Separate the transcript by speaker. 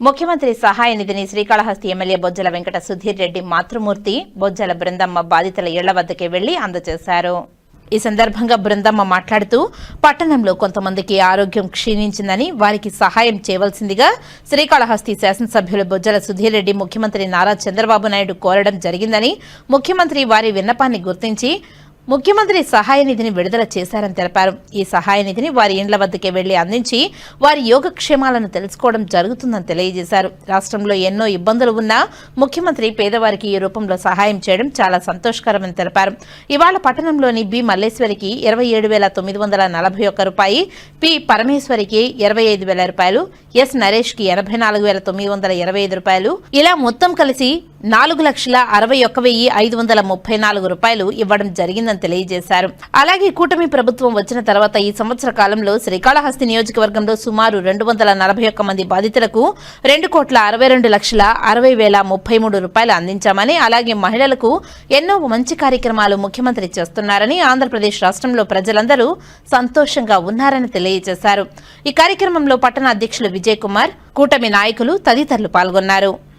Speaker 1: ముఖ్యమంత్రి సహాయ నిధిని శ్రీకాళహస్తి ఎమ్మెల్యే బొజ్జల వెంకట సుధీర్ రెడ్డి మాతృమూర్తి బొజ్జల బృందమ్మ బాధితుల ఇళ్ళ వద్దకే వెళ్ళి అందజేశారు. ఈ సందర్భంగా బృందమ్మ మాట్లాడుతూ పట్టణంలో కొంతమందికి ఆరోగ్యం క్షీణించిందని వారికి సహాయం చేయవలసిందిగా శ్రీకాళహస్తి శాసనసభ్యులు బొజ్జల సుధీర్ రెడ్డి ముఖ్యమంత్రి నారా చంద్రబాబు నాయుడు కోరడం జరిగిందని ముఖ్యమంత్రి వారి విన్నపాన్ని గుర్తించి ముఖ్యమంత్రి సహాయ నిధిని విడుదల చేశారని తెలిపారు. ఈ సహాయ నిధిని వారి ఇండ్ల వద్దకే వెళ్ళి అందించి వారి యోగక్షేమాలను తెలుసుకోవడం జరుగుతుందని తెలియజేశారు. రాష్ట్రంలో ఎన్నో ఇబ్బందులు ఉన్నా ముఖ్యమంత్రి పేదవారికి ఈ రూపంలో సహాయం చేయడం చాలా సంతోషకరమని తెలిపారు. ఇవాళ పట్టణంలోని బి మల్లేశ్వరికి ఇరవై ఏడు వేల తొమ్మిది వందల నలభై ఒక్క రూపాయి పి పరమేశ్వరికి ఇరవై ఐదు వేల రూపాయలు ఎస్ నరేష్కి ఎనభై నాలుగు వేల తొమ్మిది వందల ఇరవై ఐదు రూపాయలు. ఇలా మొత్తం కలిసి నాలుగు లక్షల అరవై ఒక్క వెయ్యి ఐదు వందల ముప్పై నాలుగు రూపాయలు ఇవ్వడం జరిగిందని తెలియజేశారు. అలాగే కూటమి ప్రభుత్వం వచ్చిన తర్వాత ఈ సంవత్సర కాలంలో శ్రీకాళహస్తి నియోజకవర్గంలో సుమారు రెండు వందల నలభై ఒక్క మంది బాధితులకు రెండు కోట్ల అరవై రెండు లక్షల అరవై వేల ముప్పై మూడు రూపాయలు అందించామని అలాగే మహిళలకు ఎన్నో మంచి కార్యక్రమాలు ముఖ్యమంత్రి చేస్తున్నారని ఆంధ్రప్రదేశ్ రాష్ట్రంలో ప్రజలందరూ సంతోషంగా ఉన్నారని తెలియజేశారు. ఈ కార్యక్రమంలో పట్టణ అధ్యక్షులు విజయ్ కుమార్ కూటమి నాయకులు తదితరులు పాల్గొన్నారు.